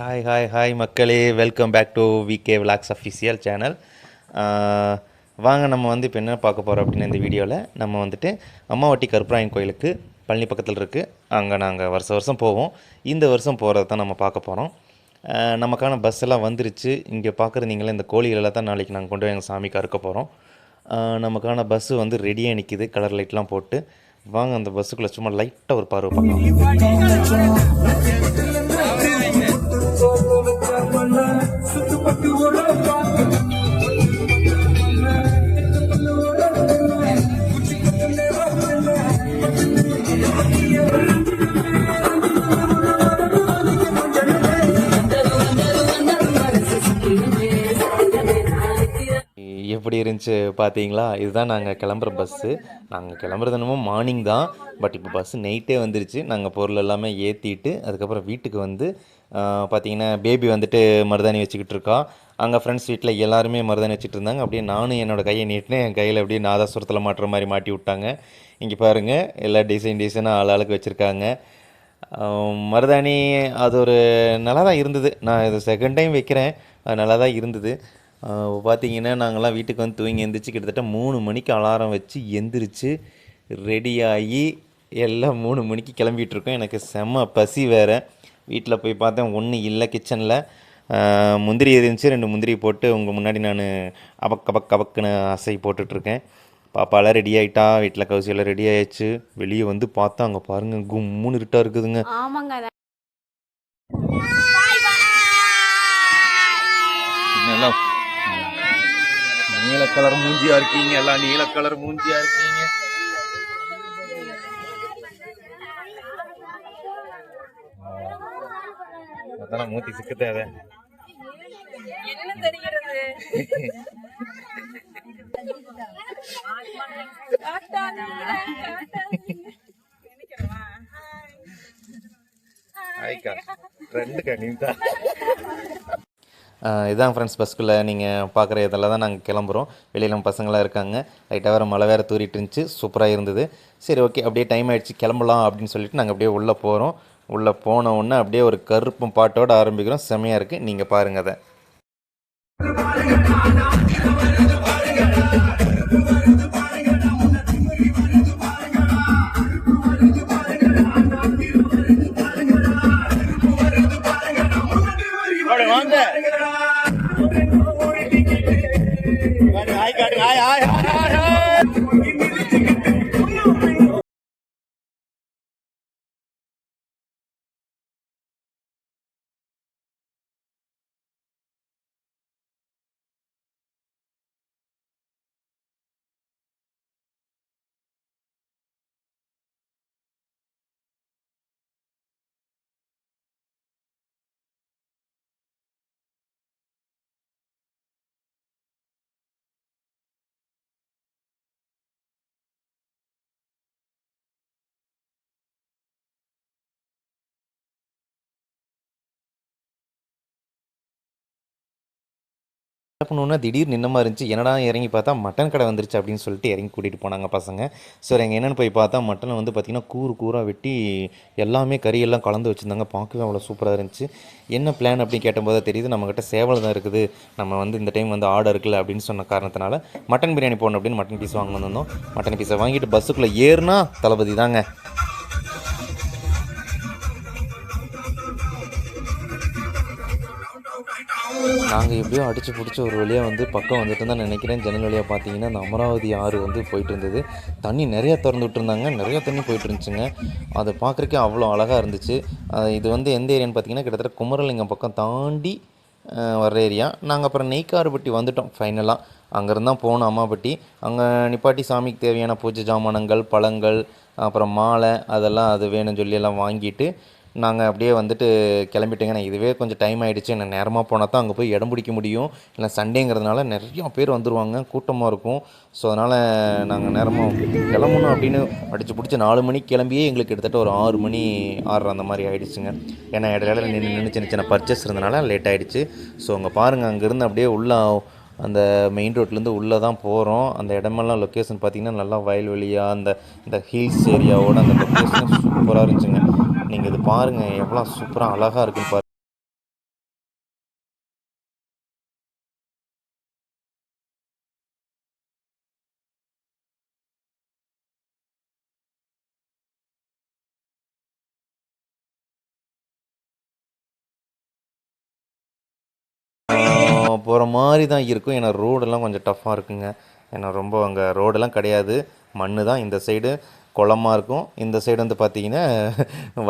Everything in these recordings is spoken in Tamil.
ஹாய் ஹாய் ஹாய் மக்களே. Welcome back to VK vlogs official channel வாங்க நம்ம வந்து இப்போ என்ன பார்க்க போகிறோம் அப்படின்னு இந்த வீடியோவில் நம்ம வந்துட்டு அம்மாவட்டி கருப்பராயன் கோயிலுக்கு பழனி பக்கத்தில் இருக்குது அங்கே நாங்கள் வருஷம் வருஷம் போவோம். இந்த வருஷம் போகிறத தான் நம்ம பார்க்க போகிறோம் நமக்கான பஸ் எல்லாம் வந்துருச்சு. இங்கே பார்க்குற நீங்களே இந்த கோழிகளெல்லாம் தான் நாளைக்கு நாங்கள் கொண்டு போய் எங்கள் சாமிக்கு அறுக்க போகிறோம் நமக்கான பஸ்ஸு வந்து ரெடியாக நிற்கிது கலர் லைட்லாம் போட்டு. வாங்க அந்த பஸ்ஸுக்குள்ளே சும்மா லைட்டாக ஒரு பார்வை பார்க்கலாம். இருந்துச்சு பார்த்தீங்களா இதுதான் நாங்கள் கிளம்புற பஸ்ஸு நாங்கள் கிளம்புறது என்னமோ மார்னிங் தான். பட் இப்போ பஸ்ஸு நைட்டே வந்துருச்சு. நாங்கள் பொருள் எல்லாமே ஏற்றிட்டு அதுக்கப்புறம் வீட்டுக்கு வந்து பார்த்தீங்கன்னா பேபி வந்துட்டு மருதாணி வச்சுக்கிட்டு இருக்கா. அங்கே ஃப்ரெண்ட்ஸ் வீட்டில் எல்லாருமே மருதாணி வச்சுட்டு இருந்தாங்க. அப்படியே நானும் என்னோட கையை நீட்டினேன் என் கையில் அப்படியே நாதாசுரத்தில் மாட்டுற மாதிரி மாட்டி விட்டாங்க. இங்கே பாருங்கள் எல்லா டிசைன் டிசைனாக ஆள் ஆளுக்கு வச்சுருக்காங்க. மருதாணி அது ஒரு நல்லா தான் இருந்தது. நான் இது செகண்ட் டைம் வைக்கிறேன். அது நல்லா தான் இருந்தது. பார்த்தீங்கன்னா நாங்கள்லாம் வீட்டுக்கு வந்து தூங்கி எந்திரிச்சு கிட்டத்தட்ட மூணு மணிக்கு அலாரம் வச்சு எந்திரிச்சு ரெடியாகி எல்லாம் மூணு மணிக்கு கிளம்பிட்டு இருக்கோம் எனக்கு செம்ம பசி வேறு. வீட்டில் போய் பார்த்தேன் ஒன்றும் இல்லை கிச்சனில். முந்திரி இருந்துச்சு. ரெண்டு முந்திரி போட்டு உங்கள் முன்னாடி நான் அபக் அபக் அபக்குன்னு அசை போட்டுட்ருக்கேன் பாப்பாலாம் ரெடி ஆகிட்டா வீட்டில் கவுசியெல்லாம் ரெடி ஆயிடுச்சு. வெளியே வந்து பார்த்தா அங்கே பாருங்கள் கும்முன்னு இருட்டாக இருக்குதுங்க. ஆமாங்க நீல கலர் மூஞ்சியா இருக்கீங்க எல்லாம் நீல கலர் மூஞ்சியா இருக்கீங்க அதான் மூத்தி அதை ஆயிக்கா ரெண்டுக்கா நீ தான் இதான் ஃப்ரெண்ட்ஸ் பஸ்க்குள்ளே நீங்கள் பார்க்குற இதெல்லாம் தான் நாங்கள் கிளம்புறோம். வெளியில் நம்ம பசங்களாம் இருக்காங்க. லைட்டாக வேறு மழை வேறு தூரிட்டு இருந்துச்சு. சூப்பராக இருந்தது. சரி ஓகே அப்படியே டைம் ஆகிடுச்சு கிளம்பலாம் அப்படின்னு சொல்லிட்டு நாங்கள் அப்படியே உள்ளே போகிறோம் உள்ளே போன உடனே அப்படியே ஒரு கருப்பும் பாட்டோடு ஆரம்பிக்கிறோம். செமையாக இருக்குது நீங்கள் பாருங்கள் அதை. என்ன பண்ணுவோன்னா திடீர்னு திடீர் நின்னமாக இருந்துச்சு. என்னடா இறங்கி பார்த்தா மட்டன் கடை வந்துருச்சு அப்படின்னு சொல்லிட்டு இறங்கி கூட்டிகிட்டு போனாங்க பசங்க. ஸோ எங்கள் என்னென்னு போய் பார்த்தா மட்டன் வந்து பார்த்திங்கன்னா கூறு கூறாக வெட்டி எல்லாமே கறியெல்லாம் கலந்து வச்சுருந்தாங்க. பார்க்கவே அவ்வளோ சூப்பராக இருந்துச்சு. என்ன பிளான் அப்படின்னு கேட்டபோது தெரியுது நம்மக்கிட்ட சேவல் தான் இருக்குது. நம்ம வந்து இந்த டைம் வந்து ஆர்டர் இருக்குல்ல அப்படின்னு சொன்ன காரணத்தினால மட்டன் பிரியாணி போடணும் அப்படின்னு மட்டன் பீஸ் வாங்க வந்திருந்தோம் மட்டன் பீஸை வாங்கிட்டு பஸ்ஸுக்குள்ளே ஏறுனா தளபதி தாங்க. நாங்கள் எப்படியோ அடித்து பிடிச்சி ஒரு வழியாக வந்து பக்கம் வந்துட்டு தான் நினைக்கிறேன். ஜன்னல் வழியாக பார்த்தீங்கன்னா அந்த அமராவதி ஆறு வந்து போயிட்டு இருந்தது. தண்ணி நிறையா திறந்து விட்டுருந்தாங்க. நிறையா தண்ணி போயிட்டு இருந்துச்சுங்க. அதை பார்க்குறக்கே அவ்வளோ அழகாக இருந்துச்சு. இது வந்து எந்த ஏரியான்னு பார்த்தீங்கன்னா கிட்டத்தட்ட குமரலிங்கம் பக்கம் தாண்டி வர வர்ற ஏரியா. நாங்கள் அப்புறம் நெய்க்காறுபட்டி வந்துட்டோம் ஃபைனலாக அங்கேருந்து தான் போனோம் அம்மாப்பட்டி அங்கே நிப்பாட்டி சாமிக்கு தேவையான பூஜை ஜாமானங்கள் பழங்கள் அப்புறம் மாலை அதெல்லாம் அது வேணும்னு சொல்லி எல்லாம் வாங்கிட்டு நாங்கள் அப்படியே வந்துட்டு கிளம்பிட்டோங்க. நான் இதுவே கொஞ்சம் டைம் ஆகிடுச்சு நான் நேரமாக போனால் தான் அங்கே போய் இடம் பிடிக்க முடியும். இல்லை சண்டேங்கிறதுனால நிறையா பேர் வந்துடுவாங்க கூட்டமாக இருக்கும். ஸோ அதனால் நாங்கள் நேரமாக கிளம்பணும் அப்படின்னு அடித்து பிடிச்சி நாலு மணிக்கு கிளம்பியே எங்களுக்கு கிட்டத்தட்ட ஒரு ஆறு மணி ஆறுற அந்த மாதிரி ஆகிடுச்சுங்க ஏன்னா இடையில நின்று நின்று சின்ன சின்ன பர்ச்சேஸ் இருந்தனால லேட் ஆகிடுச்சு ஸோ அங்கே பாருங்கள் அங்கேருந்து அப்படியே உள்ள அந்த மெயின் ரோட்லேருந்து உள்ளே தான் போகிறோம் அந்த இடமெல்லாம் லொக்கேஷன் பார்த்திங்கன்னா நல்லா வயல்வெளியாக அந்த இந்த ஹில்ஸ் ஏரியாவோட அந்த லொக்கேஷன் சூப்பராக இருந்துச்சுங்க. நீங்கள் இது பாருங்கள் எவ்வளோ சூப்பராக அழகாக இருக்குன்னு பாருங்கள் போகிற மாதிரி தான் இருக்கும். ஏன்னா ரோடெல்லாம் கொஞ்சம் டஃப்பாக இருக்குங்க. ஏன்னா ரொம்ப அங்கே ரோடெல்லாம் கிடையாது. மண் தான் இந்த சைடு குளமா இருக்கும். இந்த சைடு வந்து பார்த்தீங்கன்னா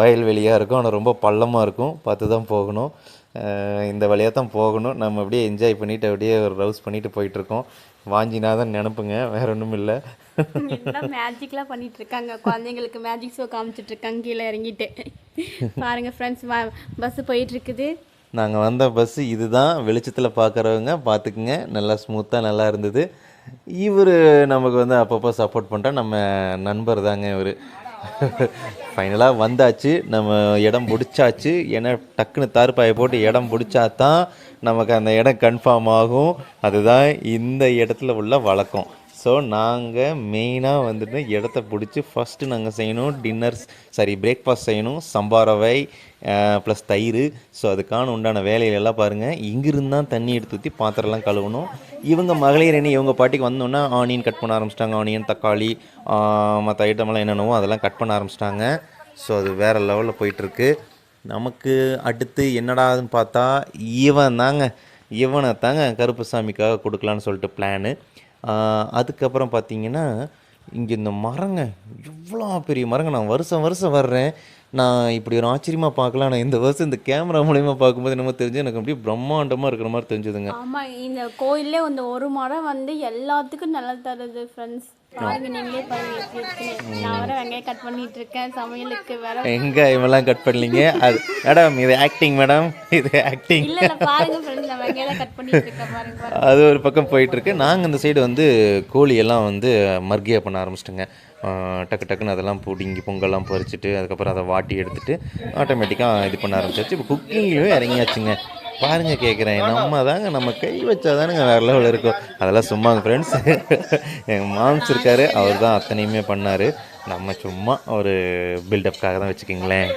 வயல்வெளியாக இருக்கும். ஆனால் ரொம்ப பள்ளமாக இருக்கும். பார்த்து தான் போகணும் இந்த வழியாக தான் போகணும். நம்ம அப்படியே என்ஜாய் பண்ணிவிட்டு அப்படியே ஒரு ரவுஸ் பண்ணிட்டு போயிட்டுருக்கோம். வாஞ்சினா தான் நினப்புங்க. வேற ஒன்றும் இல்லை. மேஜிக்லாம் பண்ணிட்டு இருக்காங்க குழந்தைங்களுக்கு மேஜிக் ஷோ காமிச்சிட்டு இருக்காங்க கீழே இறங்கிட்டு. பாருங்க ஃப்ரெண்ட்ஸ் பஸ் போயிட்டு இருக்குது நாங்கள் வந்த பஸ்ஸு இதுதான். வெளிச்சத்தில் பார்க்குறவங்க பார்த்துக்குங்க. நல்லா ஸ்மூத்தாக நல்லா இருந்தது. இவர் நமக்கு வந்து அப்பப்போ சப்போர்ட் பண்ணுறா நம்ம நண்பர் தாங்க இவர். ஃபைனலாக வந்தாச்சு. நம்ம இடம் பிடிச்சாச்சு. ஏன்னா டக்குன்னு தார்பாயை போட்டு இடம் பிடிச்சா தான் நமக்கு அந்த இடம் கன்ஃபார்ம் ஆகும். அதுதான் இந்த இடத்துல உள்ள வழக்கம். ஸோ நாங்கள் மெயினாக வந்துட்டு இடத்த பிடிச்சி ஃபஸ்ட்டு நாங்கள் செய்யணும் டின்னர்ஸ் சாரி பிரேக்ஃபாஸ்ட் செய்யணும் சம்பாரவை ப்ளஸ் தயிர். ஸோ அதுக்கான உண்டான வேலையிலெல்லாம் பாருங்கள் இங்கிருந்து தான் தண்ணி எடுத்து ஊற்றி பாத்திரம்லாம் கழுவணும். இவங்க மகளிர் அணி இவங்க பாட்டிக்கு வந்தோன்னா ஆனியன் கட் பண்ண ஆரம்பிச்சிட்டாங்க. ஆனியன் தக்காளி மற்ற ஐட்டமெல்லாம் என்னென்னவோ அதெல்லாம் கட் பண்ண ஆரம்பிச்சிட்டாங்க. ஸோ அது வேறு லெவலில் போயிட்டுருக்கு. நமக்கு அடுத்து என்னடாதுன்னு பார்த்தா இவன் தாங்க. இவனை தாங்க கருப்புசாமிக்காக கொடுக்கலான்னு சொல்லிட்டு பிளானு அதுக்கப்புறம் பார்த்தீங்கன்னா இங்கே இந்த மரங்க இவ்வளோ பெரிய மரங்க. நான் வருஷம் வருஷம் வர்றேன். நான் இப்படி ஒரு ஆச்சரியமாக பார்க்கலாம். நான் இந்த வருஷம் இந்த கேமரா மூலிமா பார்க்கும்போது என்னமோ தெரிஞ்சு எனக்கு அப்படியே பிரம்மாண்டமாக இருக்கிற மாதிரி தெரிஞ்சுதுங்க. ஆமாம் இந்த கோயில்ல அந்த ஒரு மரம் வந்து எல்லாத்துக்கும் நல்லா தருது ஃப்ரெண்ட்ஸ் பாருங்க நீங்களே பாருங்க எப்படி இருக்குன்னு நான் வர வெங்காயம் கட் பண்ணிட்டு இருக்கேன் சமையலுக்கு வேற எங்கே இவெல்லாம் கட் பண்ணலீங்க அது மேடம் இது ஆக்டிங் மேடம் இது ஆக்டிங் இல்ல இல்ல பாருங்க ஃப்ரெண்ட்ஸ் நான் வெங்காயம் கட் பண்ணிட்டு இருக்கேன் பாருங்க பாருங்க. அது ஒரு பக்கம் போயிட்டுருக்கு. நாங்கள் இந்த சைடு வந்து கோழி எல்லாம் வந்து மர்கியா பண்ண ஆரம்பிச்சிட்டோங்க. டக்கு டக்குன்னு அதெல்லாம் பிடுங்கி பொங்கல்லாம் பறிச்சுட்டு அதுக்கப்புறம் அதை வாட்டி எடுத்துட்டு ஆட்டோமேட்டிக்காக இது பண்ண ஆரம்பிச்சாச்சு. இப்போ குக்கிங்லேயே இறங்கியாச்சுங்க. பாருங்க கேட்குறேன் நம்ம தாங்க நம்ம கை வச்சா தானுங்க வேறு லெவலில் இருக்கும். அதெல்லாம் சும்மாங்க ஃப்ரெண்ட்ஸ் எங்கள் மாம்ஸ் இருக்காரு அவர் தான் அத்தனையுமே பண்ணார். நம்ம சும்மா ஒரு பில்டப்காக தான் வச்சுக்கிங்களேன்.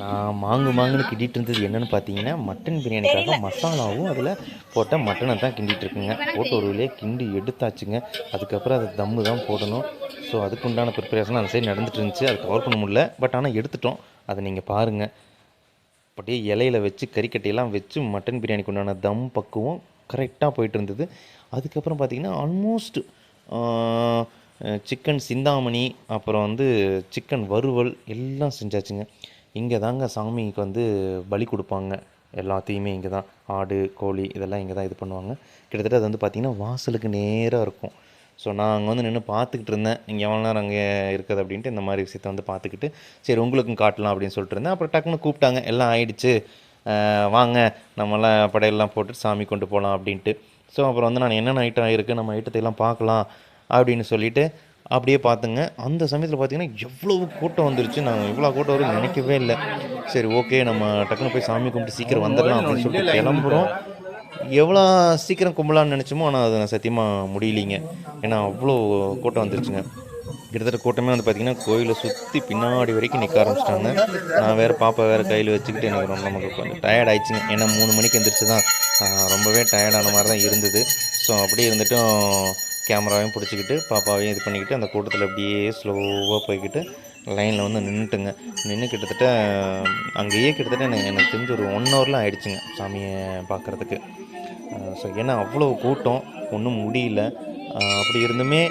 நான் மாங்கு மாங்குன்னு கிண்டிட்டு இருந்தது என்னன்னு பார்த்தீங்கன்னா மட்டன் பிரியாணிக்காக மசாலாவும் அதில் போட்ட மட்டனை தான் கிண்டிட்டு இருக்குங்க. போட்டு ஒரு வழியாக கிண்டி எடுத்தாச்சுங்க. அதுக்கப்புறம் அதை தம்மு தான் போடணும். ஸோ அதுக்கு உண்டான ப்ரிப்பரேஷன் அந்த சைடு நடந்துட்டு இருந்துச்சு அது கவர் பண்ண முடியல. பட் ஆனால் எடுத்துட்டோம். அதை நீங்கள் பாருங்கள் அப்படியே இலையில வச்சு கறிக்கட்டையெல்லாம் வச்சு மட்டன் பிரியாணிக்கு உண்டான தம் பக்குவம் கரெக்டாக போயிட்டு இருந்தது அதுக்கப்புறம் பார்த்தீங்கன்னா ஆல்மோஸ்ட் சிக்கன் சிந்தாமணி அப்புறம் வந்து சிக்கன் வறுவல் எல்லாம் செஞ்சாச்சுங்க. இங்கே தாங்க சாமிக்கு வந்து பலி கொடுப்பாங்க. எல்லாத்தையுமே இங்கே தான். ஆடு கோழி இதெல்லாம் இங்கே தான் இது பண்ணுவாங்க. கிட்டத்தட்ட அது வந்து பார்த்திங்கன்னா வாசலுக்கு நேராக இருக்கும். ஸோ நான் அங்கே வந்து நின்று பார்த்துக்கிட்டு இருந்தேன். இங்கே எவ்வளோ நேரம் அங்கே இருக்குது அப்படின்ட்டு இந்த மாதிரி விஷயத்த வந்து பார்த்துக்கிட்டு சரி உங்களுக்கும் காட்டலாம் அப்படின்னு சொல்லிட்டு இருந்தேன். அப்புறம் டக்குன்னு கூப்பிட்டாங்க. எல்லாம் ஆயிடுச்சு. வாங்க நம்மலாம் படையெல்லாம் போட்டு சாமி கொண்டு போகலாம் அப்படின்ட்டு. ஸோ அப்புறம் வந்து நான் என்னென்ன ஐட்டம் இருக்குது நம்ம ஐட்டத்தை எல்லாம் பார்க்கலாம் அப்படின்னு சொல்லிட்டு அப்படியே பார்த்துங்க. அந்த சமயத்தில் பார்த்தீங்கன்னா எவ்வளவு கூட்டம் வந்துருச்சு. நான் இவ்வளோ கூட்டம் வரும்னு நினைக்கவே இல்லை. சரி ஓகே நம்ம டக்குன்னு போய் சாமி கும்பிட்டு சீக்கிரம் வந்துடலாம் அப்படின்னு சொல்லிட்டு கிளம்புறோம். எவ்வளோ சீக்கிரம் கும்பலான்னு நினச்சோமோ ஆனால் அது நான் சத்தியமாக முடியலிங்க. ஏன்னா அவ்வளோ கூட்டம் வந்துருச்சுங்க. கிட்டத்தட்ட கூட்டமே வந்து பார்த்திங்கன்னா கோயிலை சுற்றி பின்னாடி வரைக்கும் நிற்க ஆரம்பிச்சிட்டாங்க. நான் வேறு பாப்பா வேறு கையில் வச்சுக்கிட்டு எனக்கு ரொம்ப நமக்கு கொஞ்சம் டயர்ட் ஆயிடுச்சுங்க. ஏன்னா மூணு மணிக்கு எந்திரிச்சு தான் ரொம்பவே டயர்டான மாதிரி தான் இருந்தது. ஸோ அப்படியே இருந்துட்டும் கேமராவையும் பிடிச்சிக்கிட்டு பாப்பாவையும் இது பண்ணிக்கிட்டு அந்த கூட்டத்தில் அப்படியே ஸ்லோவாக போய்கிட்டு லைனில் வந்து நின்றுட்டுங்க நின்று கிட்டத்தட்ட அங்கேயே கிட்டத்தட்ட எனக்கு எனக்கு தெரிஞ்சு ஒரு ஒன் ஹவரில் ஆயிடுச்சுங்க சாமியை பார்க்குறதுக்கு ஸோ ஏன்னா அவ்வளோ கூட்டம் ஒன்றும் முடியல. அப்படி இருந்துமே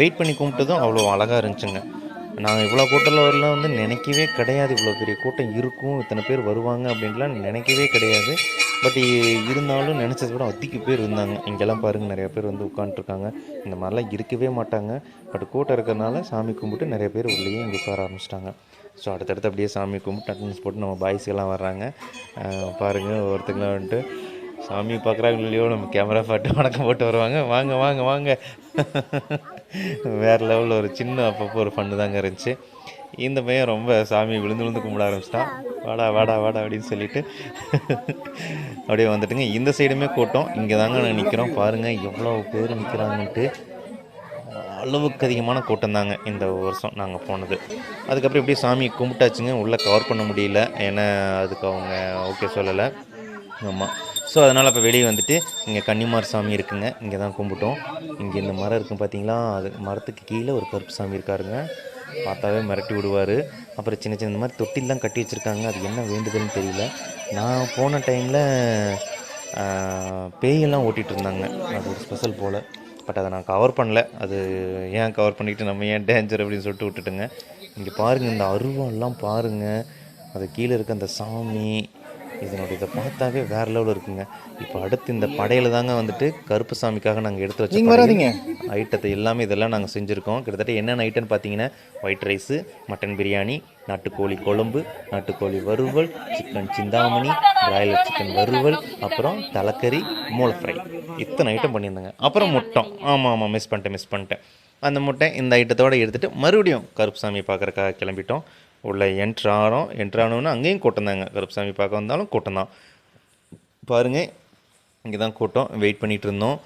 வெயிட் பண்ணி கும்பிட்டதும் அவ்வளோ அழகாக இருந்துச்சுங்க. நான் இவ்வளோ கூட்டத்தில் வரலாம் வந்து நினைக்கவே கிடையாது. இவ்வளோ பெரிய கூட்டம் இருக்கும் இத்தனை பேர் வருவாங்க அப்படின்லாம் நினைக்கவே கிடையாது. பட் இருந்தாலும் நினச்சதை விட அதிக பேர் இருந்தாங்க. இங்கெல்லாம் பாருங்கள் நிறைய பேர் வந்து உட்காந்துருக்காங்க இந்த மாதிரிலாம் இருக்கவே மாட்டாங்க. பட் கூட்டம் இருக்கிறனால சாமி கும்பிட்டு நிறைய பேர் உள்ளேயே இங்கே உட்கார ஆரம்பிச்சிட்டாங்க. ஸோ அடுத்தடுத்து அப்படியே சாமி கும்பிட்டு அட்டன்ஸ் போட்டு நம்ம பாய்ஸ் எல்லாம் வர்றாங்க. பாருங்கள் ஒருத்தங்களாம் வந்துட்டு சாமி பார்க்குறாங்க இல்லையோ நம்ம கேமரா பாட்டு வணக்கம் போட்டு வருவாங்க. வாங்க வாங்க வாங்க. வேறு லெவலில் ஒரு சின்ன அப்பப்போ ஒரு ஃபண்டு தாங்க இருந்துச்சு. இந்த பையன் ரொம்ப சாமி விழுந்து விழுந்து கும்பிட ஆரம்பிச்சிட்டான் வாடா வாடா வாடா அப்படின்னு சொல்லிட்டு அப்படியே வந்துட்டுங்க. இந்த சைடுமே கூட்டம். இங்கே தாங்க நான் நிற்கிறோம் பாருங்கள் எவ்வளோ பேர் நிற்கிறாங்கன்ட்டு அளவுக்கு அதிகமான கூட்டம் தாங்க இந்த வருஷம் நாங்கள் போனது. அதுக்கப்புறம் இப்படி சாமி கும்பிட்டாச்சுங்க. உள்ளே கவர் பண்ண முடியல. ஏன்னா அதுக்கு அவங்க ஓகே சொல்லலை. ஆமாம் ஸோ அதனால் இப்போ வெளியே வந்துட்டு இங்கே கன்னிமார் சாமி இருக்குங்க. இங்கே தான் கும்பிட்டோம். இங்கே இந்த மரம் இருக்கும் பார்த்தீங்களா அது மரத்துக்கு கீழே ஒரு கருப்பு சாமி இருக்காருங்க. பார்த்தாவே மிரட்டி விடுவார். அப்புறம் சின்ன சின்ன மாதிரி தொட்டிலாம் கட்டி வச்சுருக்காங்க. அது என்ன வேண்டுதல்னு தெரியல. நான் போன டைமில் பேயெல்லாம் ஓட்டிகிட்டு இருந்தாங்க. அது ஒரு ஸ்பெஷல் போல். பட் அதை நான் கவர் பண்ணல. அது ஏன் கவர் பண்ணிட்டு நம்ம ஏன் டேஞ்சர் அப்படின்னு சொல்லிட்டு விட்டுட்டுங்க. இங்கே பாருங்கள் இந்த அருவாலாம் பாருங்கள் அது கீழே இருக்க அந்த சாமி இதனுடைய இதை பார்த்தாவே வேற லெவலில் இருக்குங்க. இப்போ அடுத்து இந்த படையில தாங்க வந்துட்டு கருப்பு சாமிக்காக நாங்கள் எடுத்து வச்ச வராதிங்க. ஐட்டத்தை எல்லாமே இதெல்லாம் நாங்கள் செஞ்சுருக்கோம். கிட்டத்தட்ட என்னென்ன ஐட்டம்னு பார்த்தீங்கன்னா ஒயிட் ரைஸு மட்டன் பிரியாணி நாட்டுக்கோழி குழம்பு நாட்டுக்கோழி வறுவல் சிக்கன் சிந்தாமணி பிராய்லர் சிக்கன் வறுவல் அப்புறம் தலைக்கறி மூளை ஃப்ரை இத்தனை ஐட்டம் பண்ணியிருந்தாங்க. அப்புறம் முட்டை. ஆமாம் ஆமாம் மிஸ் பண்ணிட்டேன் மிஸ் பண்ணிட்டேன். அந்த முட்டை இந்த ஐட்டத்தோட எடுத்துகிட்டு மறுபடியும் கருப்பு சாமி பார்க்குறக்காக கிளம்பிட்டோம். உள்ள என்ட்ரு ஆனோம் என்ட்ரு ஆனோன்னு அங்கேயும் கூட்டம் தாங்க. கருப்பு சாமி பார்க்க வந்தாலும் கூட்டம் தான். பாருங்கள் இங்கே தான் கூட்டம். வெயிட் பண்ணிகிட்டு இருந்தோம்.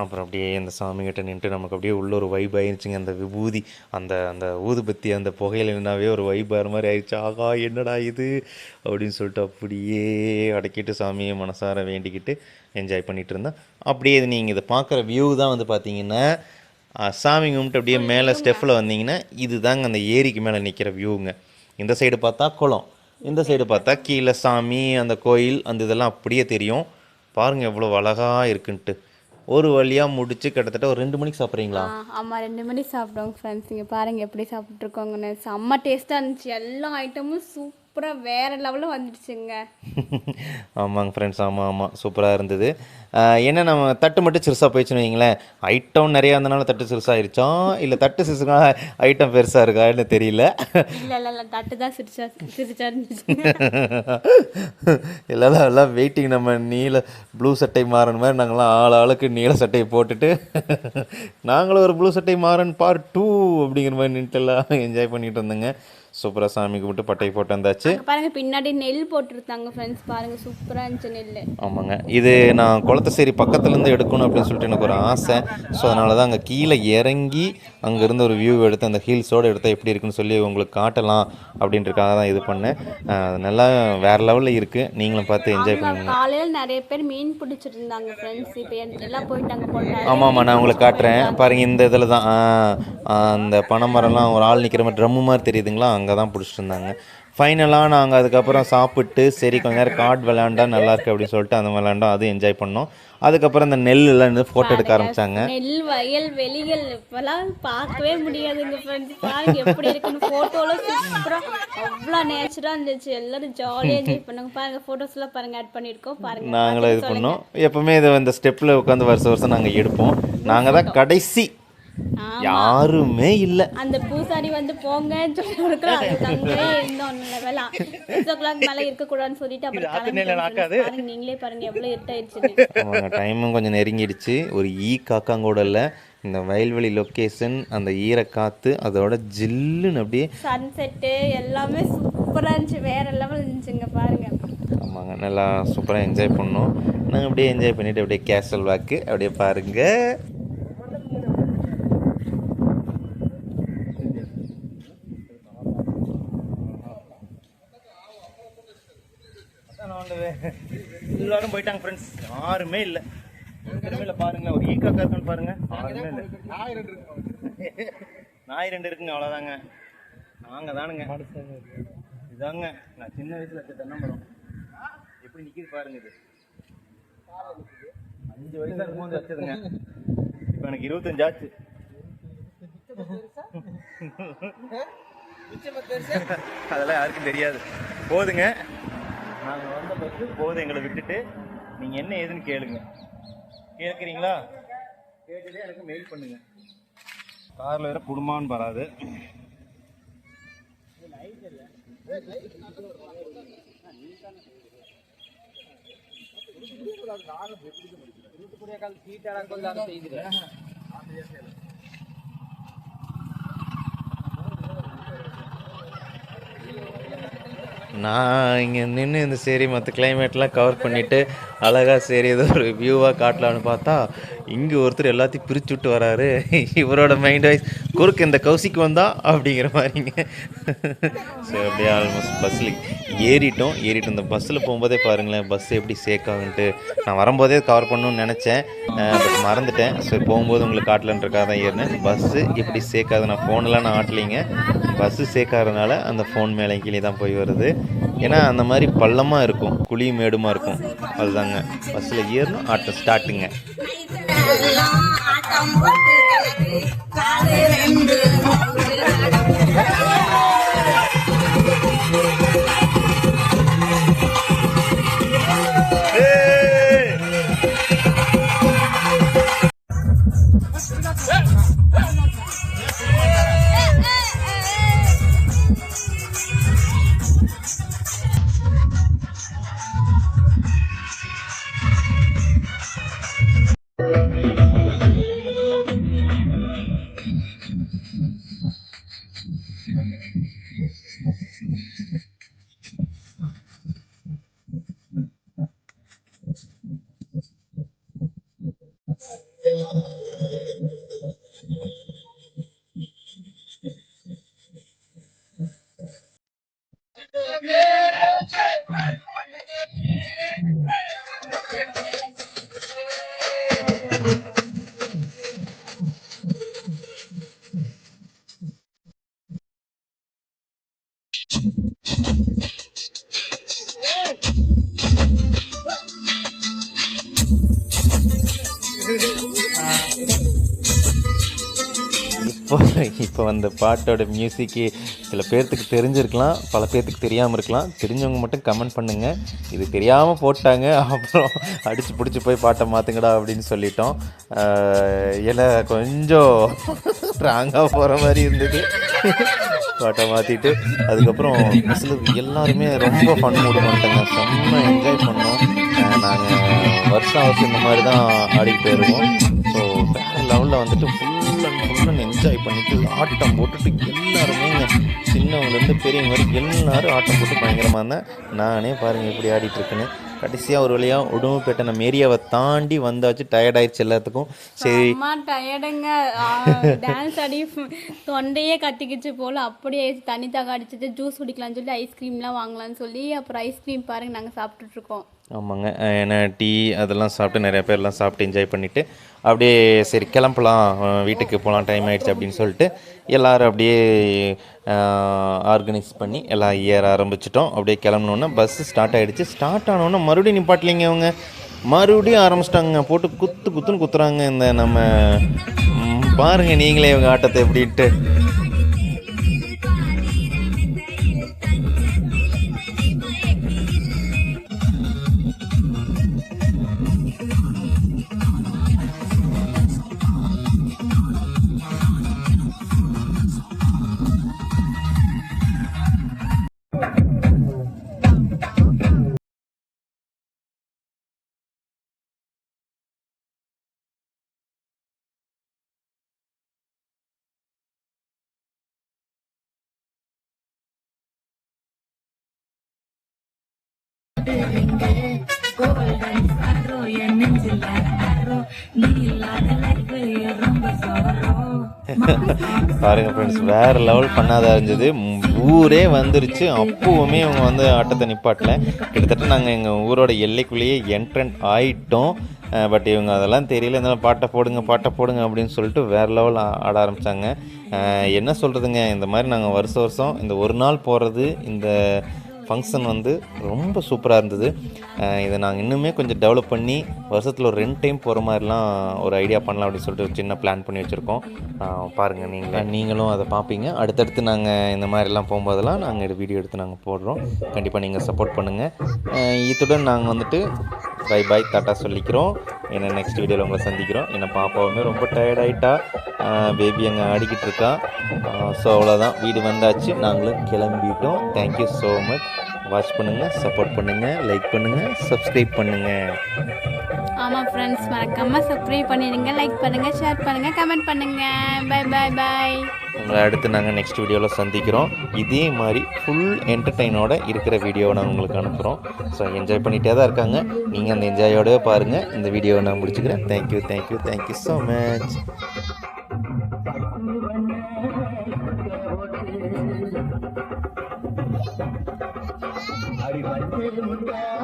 அப்புறம் அப்படியே அந்த சாமிகிட்ட நின்றுட்டு நமக்கு அப்படியே உள்ள ஒரு வைப் ஆயிருச்சுங்க. அந்த விபூதி அந்த அந்த ஊதுபத்தி அந்த புகையில நின்னாவே ஒரு வைப் ஆகிற மாதிரி ஆயிடுச்சு ஆகா என்னடா இது? அப்படின்னு சொல்லிட்டு அப்படியே அடக்கிட்டு சாமியை மனசார வேண்டிக்கிட்டு என்ஜாய் பண்ணிகிட்டு இருந்தேன் அப்படியே இது நீங்கள் இதை பார்க்குற வியூ தான் வந்து பார்த்தீங்கன்னா சாமி கும்பிட்டு அப்படியே மேலே ஸ்டெப்பில் வந்தீங்கன்னா இதுதாங்க அந்த ஏரிக்கு மேலே நிற்கிற வியூங்க இந்த சைடு பார்த்தா குளம் இந்த சைடு பார்த்தா கீழே சாமி அந்த கோயில் அந்த இதெல்லாம் அப்படியே தெரியும். பாருங்கள் எவ்வளோ அழகாக இருக்குன்ட்டு. ஒரு வழியாக முடிச்சு கிட்டத்தட்ட ஒரு ரெண்டு மணிக்கு சாப்பிட்றீங்களா? ஆமாம் ரெண்டு மணிக்கு சாப்பிடுவோம் ஃப்ரெண்ட்ஸ் இங்கே பாருங்க எப்படி சாப்பிட்ருக்கோங்கன்னு செம்ம டேஸ்ட்டாக இருந்துச்சு. எல்லா ஐட்டமும் சூப்பராக வேற லெவலில் வந்துடுச்சுங்க. ஆமாங்க ஃப்ரெண்ட்ஸ் ஆமாம் ஆமாம் சூப்பராக இருந்தது. என்ன நம்ம தட்டு மட்டும் சிறுசாக போயிடுச்சுன்னு வைங்களேன் ஐட்டம் நிறையா இருந்தனால தட்டு சிறுசாகிருச்சா இல்லை தட்டு சிறுசுனா ஐட்டம் பெருசாக இருக்கான்னு தெரியல. இல்லை இல்லை இல்லை. தட்டு தான் சிரிச்சா சிரிச்சா இருந்துச்சு. எல்லாம் எல்லாம் வெயிட்டிங் நம்ம நீல ப்ளூ சட்டை மாறன் மாதிரி நாங்களாம் ஆள் ஆளுக்கு நீல சட்டையை போட்டுட்டு நாங்களும் ஒரு ப்ளூ சட்டை மாறன் பார்ட் டூ அப்படிங்கிற மாதிரி நின்றுட்டு எல்லாம் என்ஜாய் பண்ணிட்டு இருந்தோங்க. சூப்பராக சாமி கும்பிட்டு பட்டை போட்டு வந்தாச்சு. அங்க பாருங்க பின்னாடி நெல் போட்டிருந்தாங்க ஃப்ரெண்ட்ஸ் பாருங்க சூப்பராக இருந்துச்சு நெல் ஆமாங்க. இது நான் குளத்தசேரி பக்கத்துலேருந்து எடுக்கணும் அப்படின்னு சொல்லிட்டு எனக்கு ஒரு ஆசை. ஸோ அதனால தான் அங்கே கீழே இறங்கி அங்கேருந்து ஒரு வியூ எடுத்து அந்த ஹீல்ஸோடு எடுத்தால் எப்படி இருக்குன்னு சொல்லி உங்களுக்கு காட்டலாம் அப்படின்றதுக்காக தான் இது பண்ணேன். நல்லா வேறு லெவலில் இருக்குது நீங்களும் பார்த்து என்ஜாய் பண்ணுங்க. காலையில் நிறைய பேர் மீன் பிடிச்சிட்டு இருந்தாங்க ஃப்ரெண்ட்ஸ் இப்போ எல்லாம் போயிட்டாங்க ஆமாம் ஆமாம் நான் உங்களுக்கு காட்டுறேன். பாருங்க இந்த இதில் தான் அந்த பனைமரம்லாம் ஒரு ஆள் நிற்கிற மாதிரி ட்ரம்மு மாதிரி தெரியுதுங்களா? அங்கே தான் பிடிச்சிட்டு இருந்தாங்க. ஃபைனலாக நாங்கள் அதுக்கப்புறம் சாப்பிட்டு சரி கொஞ்ச நேரம் கார்டு விளையாண்டா நல்லா இருக்கு அப்படின்னு சொல்லிட்டு அந்த விளையாண்டோம். அது என்ஜாய் பண்ணோம். அதுக்கப்புறம் இந்த நெல் எல்லாம் இருந்து ஃபோட்டோ எடுக்க ஆரம்பிச்சாங்க. நெல் வயல் வெளிகள் இப்பெல்லாம் பார்க்கவே முடியாதுங்க ஃப்ரெண்ட்ஸ் பாருங்க எப்படி இருக்குன்னு ஃபோட்டோல சூப்பராக அவ்வளோ நேச்சராக இருந்துச்சு. எல்லாரும் ஜாலியாக என்ஜாய் பண்ணாங்க. பாருங்க ஃபோட்டோஸ்லாம் பாருங்க ஆட் பண்ணியிருக்கோம். பாருங்க நாங்களும் இது பண்ணோம். எப்பவுமே இதை இந்த ஸ்டெப்பில் உட்காந்து வருஷம் வருஷம் நாங்கள் எடுப்போம். நாங்கள் தான் கடைசி யாருமே இல்லை. அந்த பூசாரி வந்து போங்கன்னு சொல்லி கொடுக்குறோம் அதுக்கு அங்கேயே இருந்தோம் வேலை சிக்ஸ் ஓ கிளாக் மேலே சொல்லிட்டு அப்புறம் நீங்களே பாருங்க எவ்வளோ இருட்டாயிடுச்சு ஆமாங்க டைமும் கொஞ்சம் நெருங்கிடுச்சு. ஒரு ஈ காக்காங்கூட இல்லை இந்த வயல்வெளி லொக்கேஷன் அந்த ஈர காற்று அதோட ஜில்லுன்னு அப்படியே சன்செட்டு எல்லாமே சூப்பராக இருந்துச்சு. வேற லெவல் இருந்துச்சுங்க பாருங்க. ஆமாங்க நல்லா சூப்பராக என்ஜாய் பண்ணோம். நாங்கள் அப்படியே என்ஜாய் பண்ணிட்டு அப்படியே கேஷுவல் வாக்கு அப்படியே பாருங்க. எல்லாரும் போயிட்டாங்க ஃப்ரெண்ட்ஸ் யாருமே இல்லை. திரும்பியில பாருங்க. ஒரு ஈக்கா இருக்கான்னு பாருங்க. யாருமே இல்லை. நாய் ரெண்டு இருக்குங்க அவ்வளோதாங்க நாங்கள் தானுங்க. இதாங்க நான் சின்ன வயசுல வச்ச தென்னமரம். எப்படி நிக்குது பாருங்க இது. அஞ்சு வயசுல இருக்கும்போது வச்சதுங்க. இப்போ எனக்கு இருபத்தஞ்சு ஆச்சு. அதெல்லாம் யாருக்கும் தெரியாது. போதுங்க. நாங்கள் வந்த பஸ்ஸு போதும் எங்களை விட்டுட்டு நீங்கள் என்ன ஏதுன்னு கேளுங்க. கேட்குறீங்களா? கேட்டுட்டு எனக்கு மெயில் பண்ணுங்க. காரில் வேற குடும்பம்னு வராது. நான் இங்கே நின்று இந்த சரி மற்ற கிளைமேட்லாம் கவர் பண்ணிவிட்டு அழகாக சரி ஏதோ ஒரு வியூவாக காட்டலாம்னு பார்த்தா இங்கே ஒருத்தர் எல்லாத்தையும் பிரித்து விட்டு வராரு. இவரோட மைண்ட் வைஸ் குறுக்கு இந்த கௌசிக்கு வந்தா அப்படிங்கிற மாதிரிங்க. சரி அப்படியே ஆல்மோஸ்ட் பஸ்ஸில் ஏறிட்டோம். ஏறிட்டோம் இந்த பஸ்ஸில் போகும்போதே பாருங்களேன் பஸ் எப்படி சேக் ஆகுன்ட்டு. நான் வரும்போதே கவர் பண்ணணும்னு நினச்சேன். பட் மறந்துட்டேன். சரி போகும்போது உங்களுக்கு காட்டலன்றக்காக தான் ஏறினேன். பஸ்ஸு எப்படி சேக் ஆகுது? நான் ஃபோனெல்லாம் நான் ஆட்டலைங்க. பஸ்ஸு சேர்க்காதனால அந்த ஃபோன் மேலே கீழே தான் போய் வருது. ஏன்னா அந்த மாதிரி பள்ளமாக இருக்கும். குழி மேடுமாக இருக்கும். அதுதாங்க. பஸ்ஸில் ஏறணும் ஆட்டம் ஸ்டார்ட்டுங்க இப்போ அந்த பாட்டோட மியூசிக்கு சில பேர்த்துக்கு தெரிஞ்சிருக்கலாம் பல பேர்த்துக்கு தெரியாமல் இருக்கலாம். தெரிஞ்சவங்க மட்டும் கமெண்ட் பண்ணுங்கள் இது தெரியாமல் போட்டாங்க அப்புறம் அடித்து பிடிச்சி போய் பாட்டை மாற்றுங்கடா அப்படின்னு சொல்லிட்டோம். ஏன்னா இல்லை கொஞ்சம் ஸ்ட்ராங்காக போகிற மாதிரி இருந்தது. பாட்டை மாற்றிட்டு அதுக்கப்புறம் பஸ்ஸில் எல்லாருமே ரொம்ப ஃபன் மூடு பண்ணிட்டாங்க. செம்ம என்ஜாய் பண்ணோம். நாங்கள் வருஷம் வருஷம் இந்த மாதிரி தான் ஆடிக்கிட்டு வருவோம் ஸோ வேறு லெவலில் வந்துட்டு ஃபுல் ஃபுல் அண்ட் என்ஜாய் பண்ணிட்டு ஆட்டம் போட்டுட்டு எல்லாருமே சின்னவங்கலேருந்து பெரியவங்க வரைக்கும் எல்லாரும் ஆட்டம் போட்டு பயங்கரமாக இருந்தேன். நானே பாருங்கள் எப்படி ஆடிட்டு கடைசியாக ஒரு வழியாக உடுமப்பேட்டை நம்ம ஏரியாவை தாண்டி வந்தாச்சு. டயர்ட் ஆயிடுச்சு எல்லாத்துக்கும். சரி. டயர்டுங்க டான்ஸ் ஆடி தொண்டையே கத்திக்கிச்சு போல. அப்படியே தண்ணி தாக அடிச்சிட்டு ஜூஸ் குடிக்கலாம்னு சொல்லி ஐஸ்கிரீம்லாம் வாங்கலாம்னு சொல்லி அப்புறம் ஐஸ்கிரீம் பாருங்கள் நாங்கள் சாப்பிட்டுட்ருக்கோம் ஆமாங்க. ஏன்னா டீ அதெல்லாம் சாப்பிட்டு நிறைய பேர்லாம் சாப்பிட்டு என்ஜாய் பண்ணிவிட்டு அப்படியே சரி கிளம்பலாம். வீட்டுக்கு போகலாம் டைம் ஆகிடுச்சு அப்படின்னு சொல்லிட்டு எல்லோரும் அப்படியே ஆர்கனைஸ் பண்ணி எல்லாம் ஏற ஆரம்பிச்சிட்டோம். அப்படியே கிளம்பினோன்னே பஸ்ஸு ஸ்டார்ட் ஆகிடுச்சு ஸ்டார்ட் ஆனோன்னே மறுபடியும் நிப்பாட்டலிங்க அவங்க மறுபடியும் ஆரம்பிச்சிட்டாங்க. போட்டு குத்து குத்துன்னு குத்துறாங்க இந்த நம்ம பாருங்கள் பாருங்க நீங்களே இவங்க ஆட்டத்தை எப்படின்ட்டு. பாருங்க ஃப்ரெண்ட்ஸ் வேறு லெவல் பண்ணாதா இருந்தது. ஊரே வந்துருச்சு. அப்பவுமே இவங்க வந்து ஆட்டத்தை நிப்பாட்டல. கிட்டத்தட்ட நாங்கள் எங்கள் ஊரோட எல்லைக்குள்ளேயே என்ட்ரன் ஆயிட்டோம். பட் இவங்க அதெல்லாம் தெரியல. இருந்தாலும் பாட்டை போடுங்க பாட்டை போடுங்க அப்படின்னு சொல்லிட்டு வேறு லெவல் ஆட ஆரம்பித்தாங்க என்ன சொல்கிறதுங்க இந்த மாதிரி நாங்கள் வருஷம் வருஷம் இந்த ஒரு நாள் போகிறது இந்த ஃபங்க்ஷன் வந்து ரொம்ப சூப்பராக இருந்தது. இதை நாங்கள் இன்னுமே கொஞ்சம் டெவலப் பண்ணி வருஷத்தில் ஒரு ரெண்டு டைம் போகிற மாதிரிலாம் ஒரு ஐடியா பண்ணலாம் அப்படின்னு சொல்லிட்டு ஒரு சின்ன பிளான் பண்ணி வச்சுருக்கோம். பாருங்கள் நீங்கள். நீங்களும் அதை பார்ப்பீங்க. அடுத்தடுத்து நாங்கள் இந்த மாதிரிலாம் போகும்போதெல்லாம் நாங்கள் வீடியோ எடுத்து நாங்கள் போடுறோம். கண்டிப்பாக நீங்கள் சப்போர்ட் பண்ணுங்கள் இத்துடன் நாங்கள் வந்துட்டு பை பை டாட்டா சொல்லிக்கிறோம். ஏன்னா நெக்ஸ்ட் வீடியோவில் உங்களை சந்திக்கிறோம். ஏன்னா பாப்பாவுமே ரொம்ப டயர்ட் ஆகிட்டா பேபி அங்கே ஆடிக்கிட்டு இருக்கா. ஸோ அவ்வளோதான் வீடு வந்தாச்சு. நாங்களும் கிளம்பிட்டோம். Thank you so much watch பண்ணுங்கள் சப்போர்ட் பண்ணுங்கள் லைக் பண்ணுங்கள் சப்ஸ்கிரைப் பண்ணுங்கள் ஆமாம் ஃப்ரெண்ட்ஸ் மறக்காம சப்ஸ்கிரைப் பண்ணிடுங்க லைக் பண்ணுங்க ஷேர் பண்ணுங்க கமெண்ட் பண்ணுங்க. பை பை பை உங்களை அடுத்து நாங்கள் நெக்ஸ்ட் வீடியோவில் சந்திக்கிறோம். இதே மாதிரி ஃபுல் என்டர்டெயினோட இருக்கிற வீடியோவை நான் உங்களுக்கு அனுப்புகிறோம் ஸோ என்ஜாய் பண்ணிகிட்டே தான் இருக்காங்க. நீங்கள் அந்த என்ஜாயோடவே பாருங்கள் இந்த வீடியோவை நான் முடிச்சுக்கிறேன். Thank you thank you thank you so much Bye.